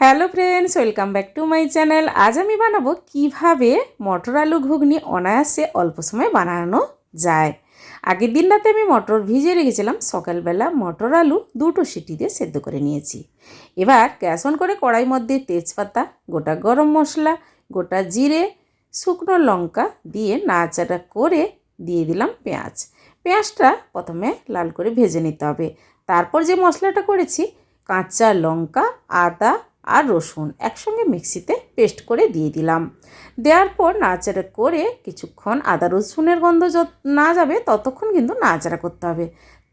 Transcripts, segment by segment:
Hello friends, welcome back to my channel. আজ আমি বানাবো কীভাবে মটর আলু ঘুগনি অনায়াসে অল্প সময় বানানো যায়। আগের দিন রাতে আমি মটর ভিজিয়ে রেখেছিলাম, সকালবেলা মটর আলু দুটো সিটি দিয়ে সেদ্ধ করে নিয়েছি। এবার গ্যাস অন করে কড়াই মধ্যে তেজপাতা, গোটা গরম মশলা, গোটা জিরে, শুকনো লঙ্কা দিয়ে নাড়াচাড়া করে দিয়ে দিলাম পেঁয়াজ। পেঁয়াজটা প্রথমে লাল করে ভেজে নিতে হবে। তারপর যে মশলাটা করেছি, কাঁচা লঙ্কা, আদা আর রসুন একসঙ্গে মিক্সিতে পেস্ট করে দিয়ে দিলাম। দেওয়ার পর নাড়াচাড়া করে কিছুক্ষণ আদা রসুনের গন্ধ যত না যাবে ততক্ষণ কিন্তু নাড়াচাড়া করতে হবে।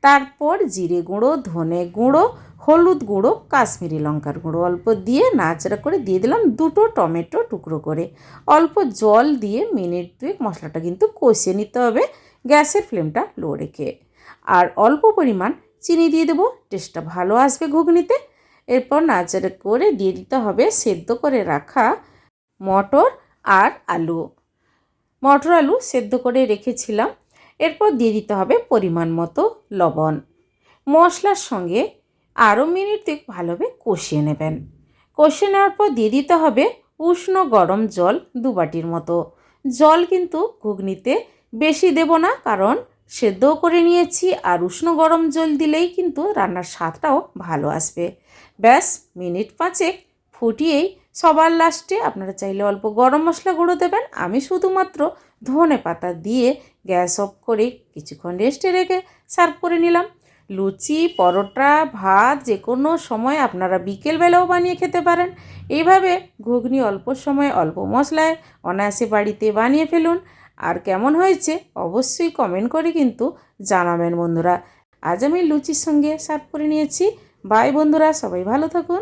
তারপর জিরে গুঁড়ো, ধনে গুঁড়ো, হলুদ গুঁড়ো, কাশ্মীরি লঙ্কার গুঁড়ো অল্প দিয়ে নাড়াচাড়া করে দিয়ে দিলাম দুটো টমেটো টুকরো করে। অল্প জল দিয়ে মিনিট দুয়েক মশলাটা কিন্তু কষিয়ে নিতে হবে গ্যাসের ফ্লেমটা লো রেখে। আর অল্প পরিমাণ চিনি দিয়ে দেবো, টেস্টটা ভালো আসবে ঘুগনিতে। এরপর নাড়াচাড়া করে দিয়ে দিতে হবে সেদ্ধ করে রাখা মটর আর আলু। মটর, আলু সেদ্ধ করে রেখেছিলাম। এরপর দিয়ে দিতে হবে পরিমাণ মতো লবণ। মশলার সঙ্গে আরও মিনিট দুই ভালোভাবে কষিয়ে নেবেন। কষিয়ে নেওয়ার পর দিয়ে দিতে হবে উষ্ণ গরম জল দু বাটির মতো। জল কিন্তু ঘুগনিতে বেশি দেব না, কারণ সেদ্ধও করে নিয়েছি আর উষ্ণ গরম জল দিলেই কিন্তু রান্নার স্বাদটাও ভালো আসবে। ব্যাস, মিনিট পাঁচেক ফুটিয়েই সবার লাস্টে আপনারা চাইলে অল্প গরম মশলা গুঁড়ো দেবেন। আমি শুধুমাত্র ধনে পাতা দিয়ে গ্যাস অফ করে কিছুক্ষণ রেস্টে রেখে সার্ভ করে নিলাম। লুচি, পরোটা, ভাত যে কোনো সময় আপনারা বিকেলবেলাও বানিয়ে খেতে পারেন। এইভাবে ঘুগনি অল্প সময় অল্প মশলায় অনায়াসে বাড়িতে বানিয়ে ফেলুন। আর কেমন হয়েছে অবশ্যই কমেন্ট করে কিন্তু জানাবেন বন্ধুরা। আজ আমি লুচির সঙ্গে সার্ভ করে নিয়েছি। বাই বন্ধুরা, সবাই ভালো থাকুন।